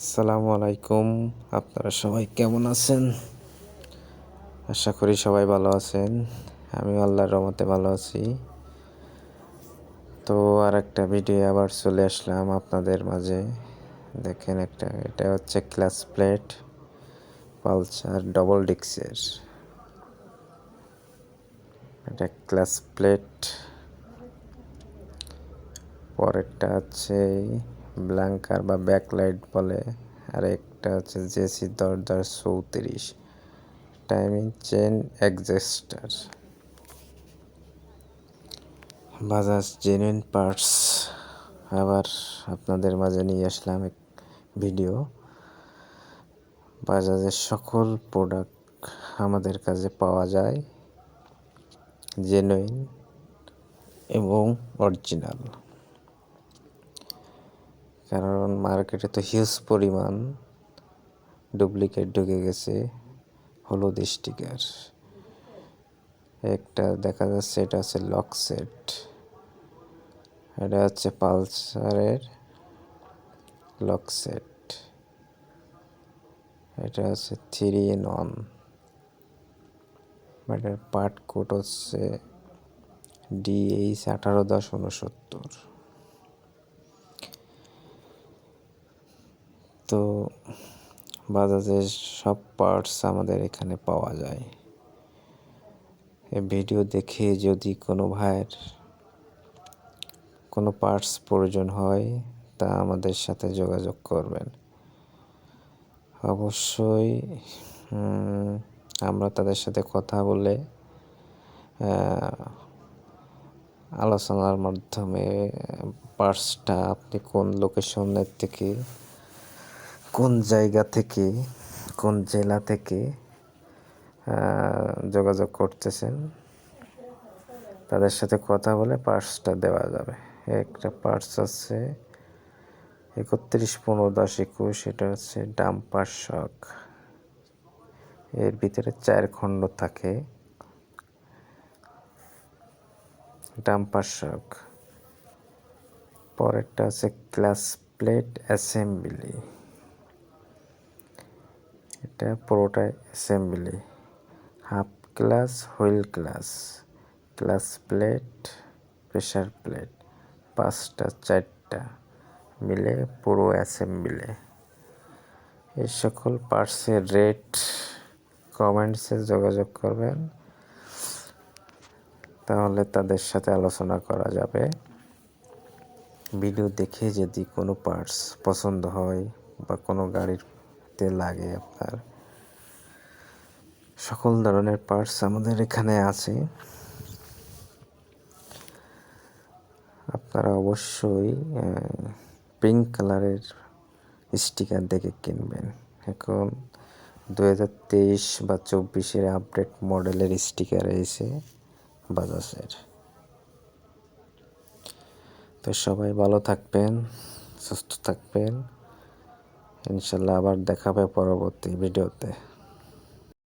আসসালামু আলাইকুম। আপনারা সবাই কেমন আছেন? আশা করি সবাই ভালো আছেন। আমি আল্লাহর রহমতে ভালো আছি। তো আর একটা ভিডিও আবার চলে আসলাম আপনাদের মাঝে। দেখেন একটা, এটা হচ্ছে ক্লাস প্লেট পালসার ডবল ডিক্সের এটা ক্লাস প্লেট পরেরটা হচ্ছে ব্ল্যাঙ্কার বা ব্যাকলাইট বলে। আর একটা হচ্ছে জেসি দরজার চৌত্রিশ। Timing chain adjuster. Bajaj genuine parts. আবার আপনাদের মাঝে নিয়ে আসলাম এক ভিডিও। বাজাজের সকল প্রোডাক্ট আমাদের কাছে পাওয়া যায়। জেনুইন এবং অরিজিনাল। কারণ মার্কেটে তো হিউজ পরিমাণ ডুপ্লিকেট ঢুকে গেছে হলুদ স্টিকার একটা দেখা যাচ্ছে, এটা হচ্ছে লক সেট এটা হচ্ছে পালসারের লক সেট এটা হচ্ছে থ্রি ইন ওয়ান এটার পার্ট কোড হচ্ছে ডিএইচ আঠারো দশ উনসত্তর। তো বাজাজের সব পার্টস আমাদের এখানে পাওয়া যায়। ভিডিও দেখে যদি কোনো ভাইয়ের কোনো পার্টস প্রয়োজন হয়, তা আমাদের সাথে যোগাযোগ করবেন। অবশ্যই আমরা তাদের সাথে কথা বলে আলোচনার মাধ্যমে পার্সটা আপনি কোন লোকেশনের থেকে কোন জায়গা থেকে, কোন জেলা থেকে যোগাযোগ করতেছেন? তাদের সাথে কথা বলে পার্সটা দেওয়া যাবে। একটা পার্স আছে একত্রিশ পনেরো দশ একুশ, এটা হচ্ছে ডাম্পার শক। এর ভিতরে চার খণ্ড থাকে। Damper shock. পরেরটা আছে ক্লাস প্লেট অ্যাসেম্বলি। এটা পুরোটাই assembly half clutch wheel clutch clutch plate pressure plate পাঁচটা, চারটা মিলে পুরো অ্যাসেম্বলি এই সকল পার্টসের রেট কমেন্টসে যোগাযোগ করবেন। তাহলে তাদের সাথে আলোচনা করা যাবে। ভিডিও দেখে যদি কোনো পার্টস পছন্দ হয় বা কোনো গাড়িতে লাগে আপনার। সকল ধরনের পার্টস আমাদের এখানে আছে। আপনারা অবশ্যই পিঙ্ক কালারের স্টিকার দেখে কিনবেন। এখন দু তেইশ বা চব্বিশের আপডেট মডেলের স্টিকার এসে বাজাজের। তো সবাই ভালো থাকবেন, সুস্থ থাকবেন। ইনশাল্লাহ আবার দেখাবে পরবর্তী ভিডিওতে।